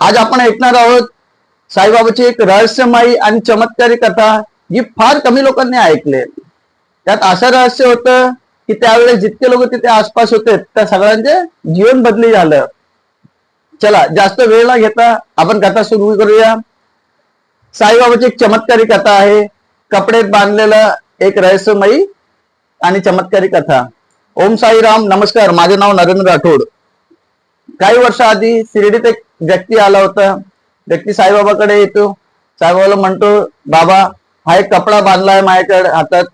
आज आपण ऐकणार आहोत साईबाबाची एक रहस्यमयी आणि चमत्कारी कथा जी फार कमी लोकांनी ऐकले त्यात असं रहस्य होतं की त्यावेळेस जितके लोक तिथे आसपास होते त्या सगळ्यांचे जीवन बदली झालं. चला जास्त वेळ न घेता आपण कथा सुरू करूया. साईबाबाची एक चमत्कारी कथा आहे. कपडे बांधलेलं एक रहस्यमयी आणि चमत्कारी कथा. ओम साईराम नमस्कार. माझे नाव नरेंद्र राठोड. काही वर्षाआधी शिर्डीत एक व्यक्ती आला होता. व्यक्ती साईबाबाकडे येतो. साईबाबाला म्हणतो बाबा हा एक कपडा बांधलाय माझ्याकडे हातात.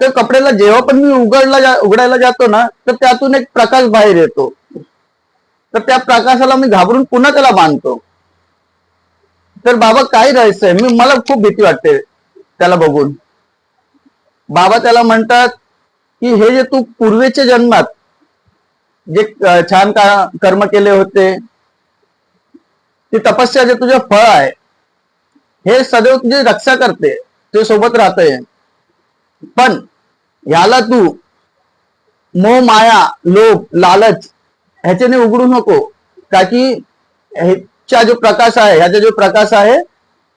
त्या कपड्याला जेव्हा पण मी उघडला जा- उघडायला जातो ना तर त्यातून एक प्रकाश बाहेर येतो. तर त्या प्रकाशाला मी घाबरून पुन्हा त्याला बांधतो. तर बाबा काय रहस्य आहे? मी मला खूप भीती वाटते त्याला बघून. बाबा त्याला म्हणतात की हे जे तू पूर्वेच्या जन्मात जे छान का कर्म केले होते ती तपस्या जे तुझे फळ आहे हे सदैव तुझी रक्षा करते तुझ्या सोबत राहते पण याला तू मोह माया लोभ लालच ह्याच्याने उघडू नको. का की ह्याचा जो प्रकाश आहे ह्याचा जो प्रकाश आहे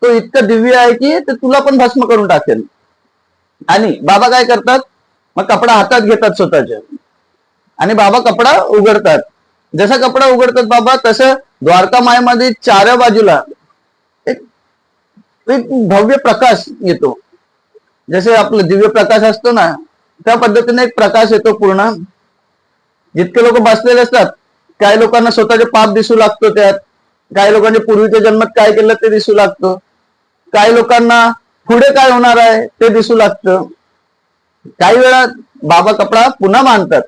तो इतकं दिव्य आहे की ते तुला पण भस्म करून टाकेल. आणि बाबा काय करतात? मग कपडा हातात घेतात स्वतःच्या आणि बाबा कपडा उघडतात. जसा कपडा उघडतात बाबा तसं द्वारका मायमध्ये चार बाजूला एक एक भव्य प्रकाश येतो. जसे आपलं दिव्य प्रकाश असतो ना त्या पद्धतीने एक प्रकाश येतो पूर्ण. जितके लोक बसलेले असतात काही लोकांना स्वतःचे पाप दिसू लागतो त्यात. काही लोकांच्या पूर्वीच्या जन्मात काय केलं ते दिसू लागतं. काही लोकांना पुढे काय होणार आहे ते दिसू लागतं. काही वेळा बाबा कपडा पुन्हा मानतात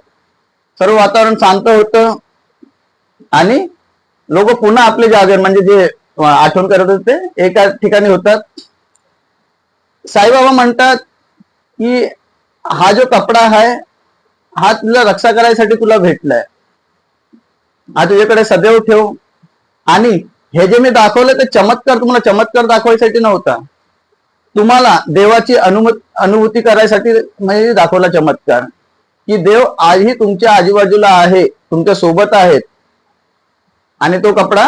सर्व वातावरण शांत होतं. आणि लोक पुन्हा आपले जागे म्हणजे जे आठवण करत होते एका ठिकाणी होतात. साईबाबा म्हणतात की हा जो कपडा आहे हा तुला रक्षा करायसाठी तुला भेटलाय. हा तुझ्याकडे सदैव ठेव. आणि हे जे मी दाखवलं ते चमत्कार तुम्हाला चमत्कार दाखवायसाठी नव्हता. तुम्हाला देवाची अनुमत अनुभूती करायसाठी म्हणजे दाखवला चमत्कार. की देव आजही तुमच्या आजूबाजूला आहे तुमच्यासोबत आहेत. आणि तो कपडा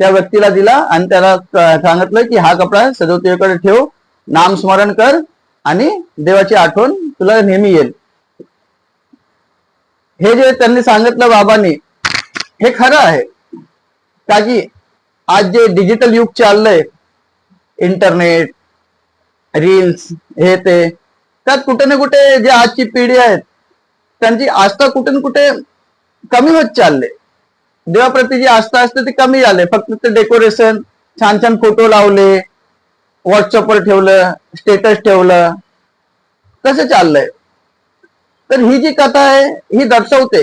त्या व्यक्तीला दिला आणि त्याला सांगितलं की हा कपडा सदैव ठेव नामस्मरण कर आणि देवाची आठवण तुला नेहमी येईल. हे जे त्यांनी सांगितलं बाबांनी हे खरं आहे. का की आज जे डिजिटल युग चाललंय इंटरनेट रील्स हे ते त्यात कुठे ना कुठे जे आजची पिढी आहेत त्यांची आस्था कुठे ना कुठे कमी होत चालले देवाप्रती जी आस्था असते ती कमी झाले. फक्त ते डेकोरेशन छान छान फोटो लावले व्हॉट्सअपवर ठेवलं स्टेटस ठेवलं. कसं चाललंय. तर ही जी कथा आहे ही दर्शवते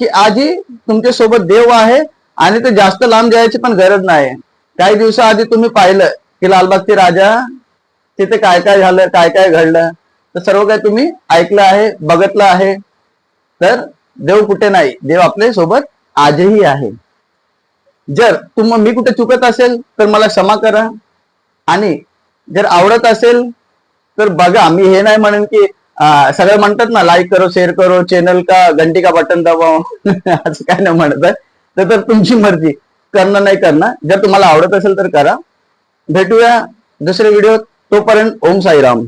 की आजी तुमच्यासोबत देव आहे आणि ते जास्त लांब जायची पण गरज नाही. काही दिवसाआधी तुम्ही पाहिलं की लालबागचे राजा तिथे काय काय झालं काय काय घडलं तर सर्व काही तुम्ही ऐकलं आहे बघतलं आहे. तर देव कुठे नाही. देव आपल्यासोबत आजही आहे. जर तुम मी कुठे चुकत असेल तर मला क्षमा करा. आणि जर आवडत असेल तर बघा मी हे नाही म्हणेन की सगळं म्हणतात ना लाईक करो शेअर करो चॅनल का घंटी का बटन दबाव असं काय नाही म्हणत आहे. तर तर तुमची मर्जी. करणं नाही करणं. जर तुम्हाला आवडत असेल तर करा. भेटूया दुसऱ्या व्हिडिओ तोपर्यंत ओम साईराम.